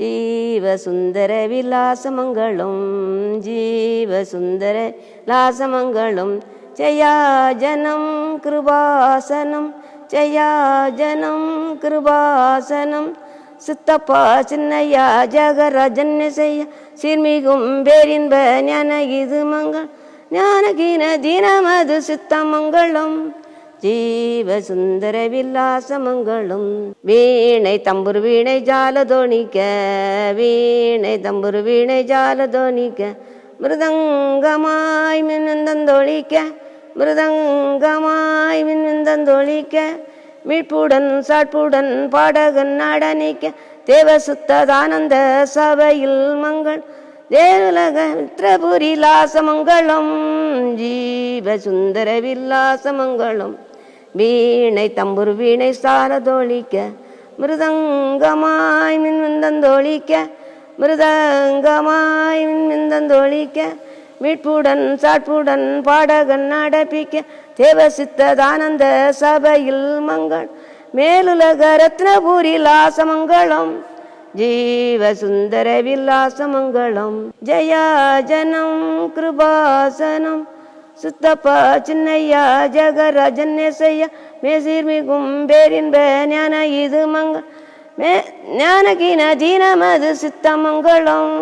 ஜீவசுந்தர விலாசமங்களும் ஜீவசுந்தர லாசமங்களும் ஜயாஜனம் கிருபாசனம் ஜயாஜனம் கிருபாசனம். சித்தப்பா சின்னையா ஜகராஜன் செய்ய சிறுமிகும் பேரின்ப ஞான இது மங்கள். ஞானகீன தீனமது சித்தமங்களும். ஜீவசுந்தர வில்லாசமங்களும் வீணை தம்புரு வீணை ஜாலதோணிக்க வீணை தம்புரு வீணை ஜாலதோணிக்க மிருதங்கமாய் மின்னந்தந்தொழிக்க மிருதங்கமாய் மின்னந்தந்தொழிக்க மீட்புடன் சாட்புடன் பாடகன் நாடனிக்க தேவசுத்ததானந்த சபையில் மங்கள் தேவலக மித்ரபுரி லாசமங்கலம் ஜீவசுந்தர வில்லாசமங்கலம் வீணை தம்புரு வீணை சாரதோழிக்க மிருதங்கமாய் மின்மிந்தந்தோழிக்க மிருதங்கமாய் மின்மிந்தந்தோழிக்க மீட்புடன் சாட்புடன் பாடகன் நடப்பிக்க தேவசித்ததானந்த சபையில் மங்கள் மேலுலக ரத்னபுரி லாசமங்கலம் ஜீவசுந்தர வில்லாசமங்கலம் ஜயாஜனம் கிருபாசனம் சுத்தப்பா சின்னையா ஜெகராஜன்னேசையா மேசீர்மிகும் பேரின்ப ஞான இது மங்க மே ஞானகீன ஜீனமது சித்தமங்கலம்.